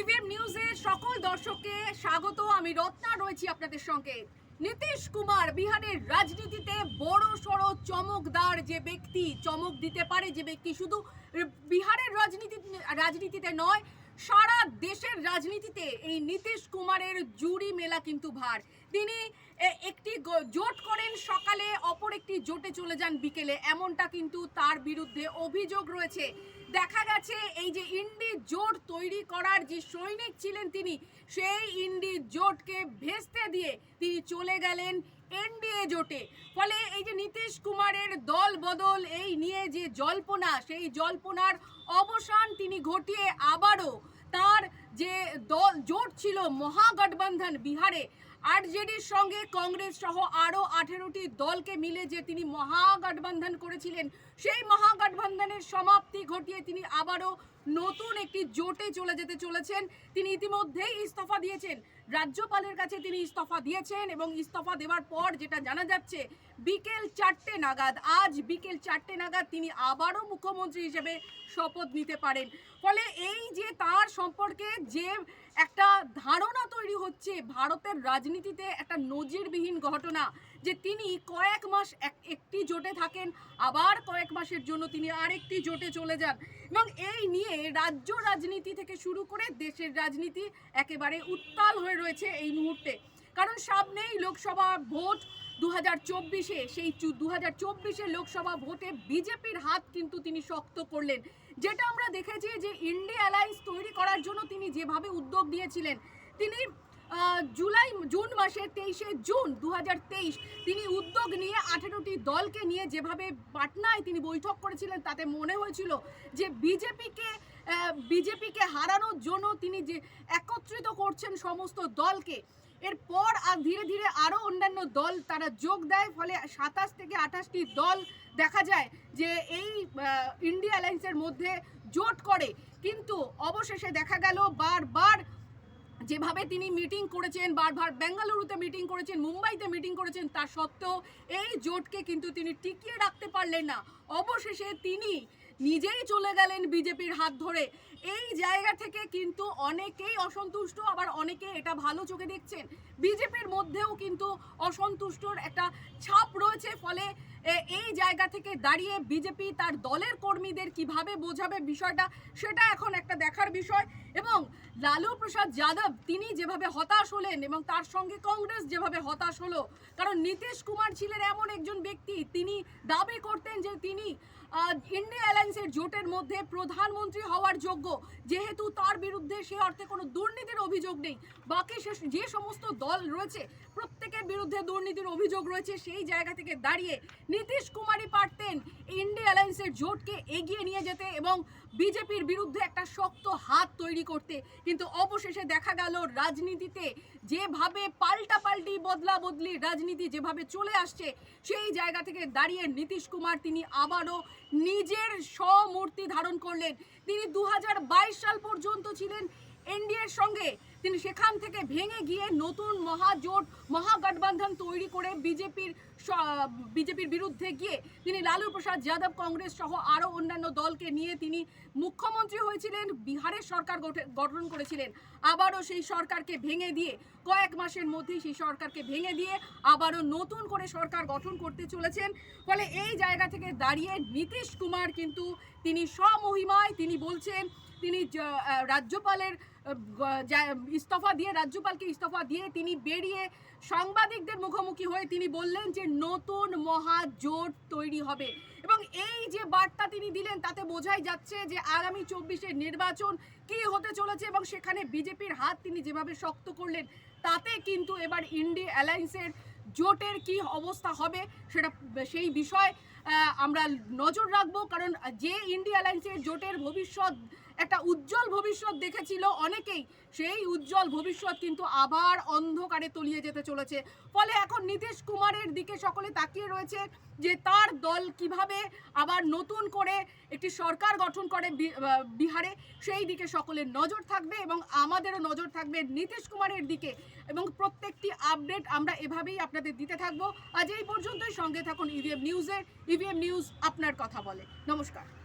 EVM নিউজে সকল দর্শককে স্বাগত। আমি রত্না, রয়েছি আপনাদের সঙ্গে। নীতিশ কুমার বিহারের রাজনীতিতে বড় সড় চমকদার যে ব্যক্তি, চমক দিতে পারে যে ব্যক্তি শুধু বিহারের রাজনীতি, রাজনীতিতে নয় সারা দেশের রাজনীতিতে এই নীতিশ কুমারের জুড়ি মেলা কিন্তু ভার। তিনি একটি জোট করেন, সকালে অপর একটি জোটে চলে যান বিকেলে। এমনটা কিন্তু তার বিরুদ্ধে অভিযোগ রয়েছে। দেখা গেছে, এই যে ইন্ডি জোট তৈরি করার যে সৈনিক ছিলেন তিনি, সেই ইন্ডি জোটকে ভেস্তে দিয়ে তিনি চলে গেলেন এনডিএ জোটে। ফলে এই যে নীতিশ কুমারের দল বদল, এই নিয়ে যে জল্পনা, সেই জল্পনার অবসান তিনি ঘটিয়ে আবারও তার যে দল, জোট ছিল মহাগঠবন্ধন বিহারে, আরজেডির সঙ্গে কংগ্রেস সহ আরও আঠেরোটি দলকে মিলে যে তিনি মহাগঠবন্ধন করেছিলেন, সেই মহাগঠবন্ধনের সমাপ্তি ঘটিয়ে তিনি আবারও নতুন একটি জোটে চলে যেতে চলেছেন। তিনি ইতিমধ্যেই ইস্তফা দিয়েছেন। রাজ্যপালের কাছে তিনি ইস্তফা দিয়েছেন এবং ইস্তফা দেওয়ার পর যেটা জানা যাচ্ছে, বিকেল চারটে নাগাদ, আজ বিকেল চারটে নাগাদ তিনি আবারও মুখ্যমন্ত্রী হিসেবে শপথ নিতে পারেন। ফলে এই তার সম্পর্কে যে একটা ধারণা তৈরি হচ্ছে ভারতের রাজনীতিতে একটা নজিরবিহীন ঘটনা, যে তিনি কয়েক মাস এক- একটি জোটে থাকেন, আবার কয়েক মাসের জন্য তিনি আরেকটি জোটে চলে যান। এবং এই নিয়ে রাজ্য রাজনীতি থেকে শুরু করে দেশের রাজনীতি একেবারে উত্তাল হয়ে রয়েছে এই মুহূর্তে। কারণ সামনেই লোকসভা ভোট দু হাজার চব্বিশে, সেই দু হাজার চব্বিশে লোকসভা ভোটে বিজেপির হাত কিন্তু তিনি শক্ত করলেন। যেটা আমরা দেখেছি যে ইন্ডিয়া অ্যালায়েন্স তৈরি করার জন্য তিনি যেভাবে উদ্যোগ দিয়েছিলেন, তিনি জুলাই, জুন মাসের তেইশে জুন দু তিনি উদ্যোগ নিয়ে আঠেরোটি দলকে নিয়ে যেভাবে পাটনায় তিনি বৈঠক করেছিলেন, তাতে মনে হয়েছিল যে বিজেপিকে বিজেপিকে হারানোর জন্য তিনি যে একত্রিত করছেন সমস্ত দলকে এরপর আর ধীরে ধীরে আরও অন্যান্য দল তারা যোগ দেয়, ফলে সাতাশ থেকে আঠাশটি দল দেখা যায় যে এই ইন্ডিয়া অ্যালায়েন্সের মধ্যে জোট করে। কিন্তু অবশেষে দেখা গেল বারবার যেভাবে তিনি মিটিং করেছেন, বারবার বেঙ্গালুরুতে মিটিং করেছেন মুম্বাইতে মিটিং করেছেন, তা সত্ত্বেও এই জোটকে কিন্তু তিনি টিকিয়ে রাখতে পারলেন না। অবশেষে তিনি নিজেই চলে গেলেন বিজেপির হাত ধরে। এই জায়গা থেকে কিন্তু অনেকেই অসন্তুষ্ট, আবার অনেকে এটা ভালো চোখে দেখছেন। বিজেপির মধ্যেও কিন্তু অসন্তুষ্টর একটা ছাপ রয়েছে, ফলে এই জায়গা থেকে দাঁড়িয়ে বিজেপি তার দলের কর্মীদের কীভাবে বোঝাবে বিষয়টা, সেটা এখন একটা দেখার বিষয়। এবং লালু প্রসাদ যাদব, তিনি যেভাবে হতাশ হলেন এবং তার সঙ্গে কংগ্রেস যেভাবে হতাশ হলো, কারণ নীতিশ কুমার ছিলেন এমন একজন ব্যক্তি, তিনি দাবি করতেন যে তিনি ইন্ডিয়া অ্যালায়েন্সের জোটের মধ্যে প্রধানমন্ত্রী হওয়ার যোগ্য। যেহেতু তার বিরুদ্ধে সে অর্থে কোনো দুর্নীতির অভিযোগ নেই, বাকি সে- যে সমস্ত দল রয়েছে, প্রত্যেকের বিরুদ্ধে দুর্নীতির অভিযোগ রয়েছে, সেই জায়গা থেকে দাঁড়িয়ে নীতিশ কুমারই পারতেন ইন্ডিয়া অ্যালায়েন্সের জোটকে এগিয়ে নিয়ে যেতে এবং বিজেপির বিরুদ্ধে একটা শক্ত হাত তৈরি করতে। কিন্তু অবশেষে দেখা গেল রাজনীতিতে যেভাবে পাল্টা পাল্টি বদলা বদলি রাজনীতি যেভাবে চলে আসছে, সেই জায়গা থেকে দাঁড়িয়ে নীতিশ কুমার তিনি আবারও নিজের স্বমূর্তি ধারণ করলেন। তিনি দু হাজার সাল পর্যন্ত ছিলেন এনডিএর সঙ্গে। তিনি সেখান থেকে ভেঙে গিয়ে নতুন মহাজোট, মহাগঠবন্ধন তৈরি করে বিজেপির বিজেপির বিরুদ্ধে গিয়ে তিনি লালু প্রসাদ, যাদব কংগ্রেস সহ আরও অন্যান্য দলকে নিয়ে তিনি মুখ্যমন্ত্রী হয়েছিলেন, বিহারের সরকার গঠন করেছিলেন। আবারও সেই সরকারকে ভেঙে দিয়ে, কয়েক মাসের মধ্যেই সেই সরকারকে ভেঙে দিয়ে আবারও নতুন করে সরকার গঠন করতে চলেছেন। ফলে এই জায়গা থেকে দাঁড়িয়ে নীতিশ কুমার কিন্তু তিনি স্বমহিমায় তিনি বলছেন, তিনি রাজ্যপালের ইস্তফা দিয়ে, রাজ্যপালকে ইস্তফা দিয়ে তিনি বেরিয়ে সাংবাদিকদের মুখোমুখি হয়ে তিনি বললেন যে নতুন মহাজোট তৈরি হবে। এবং এই যে বার্তা তিনি দিলেন, তাতে বোঝাই যাচ্ছে যে আগামী চব্বিশের নির্বাচন কি হতে চলেছে এবং সেখানে বিজেপির হাত তিনি যেভাবে শক্ত করলেন, তাতে কিন্তু এবার ইন্ডি অ্যালায়েন্সের জোটের কি অবস্থা হবে সেটা, সেই বিষয় আমরা নজর রাখব। কারণ যে ইন্ডিয়া অ্যালায়েন্সের জোটের ভবিষ্যৎ একটা উজ্জ্বল ভবিষ্যৎ দেখেছিল অনেকেই। সেই উজ্জ্বল ভবিষ্যৎ কিন্তু আবার অন্ধকারে তলিয়ে যেতে চলেছে। ফলে এখন নীতিশ কুমারের দিকে সকলে তাকিয়ে রয়েছে যে তার দল কীভাবে আবার নতুন করে একটি সরকার গঠন করে বিহারে। সেই দিকে সকলের নজর থাকবে এবং আমাদেরও নজর থাকবে নীতিশ কুমারের দিকে। এবং প্রত্যেকটি আপডেট আমরা এভাবেই আপনাদের দিতে থাকব। আজ এই পর্যন্তই। সঙ্গে থাকুন ইভিএম নিউজের ইভিএম নিউজ আপনার কথা বলে। নমস্কার।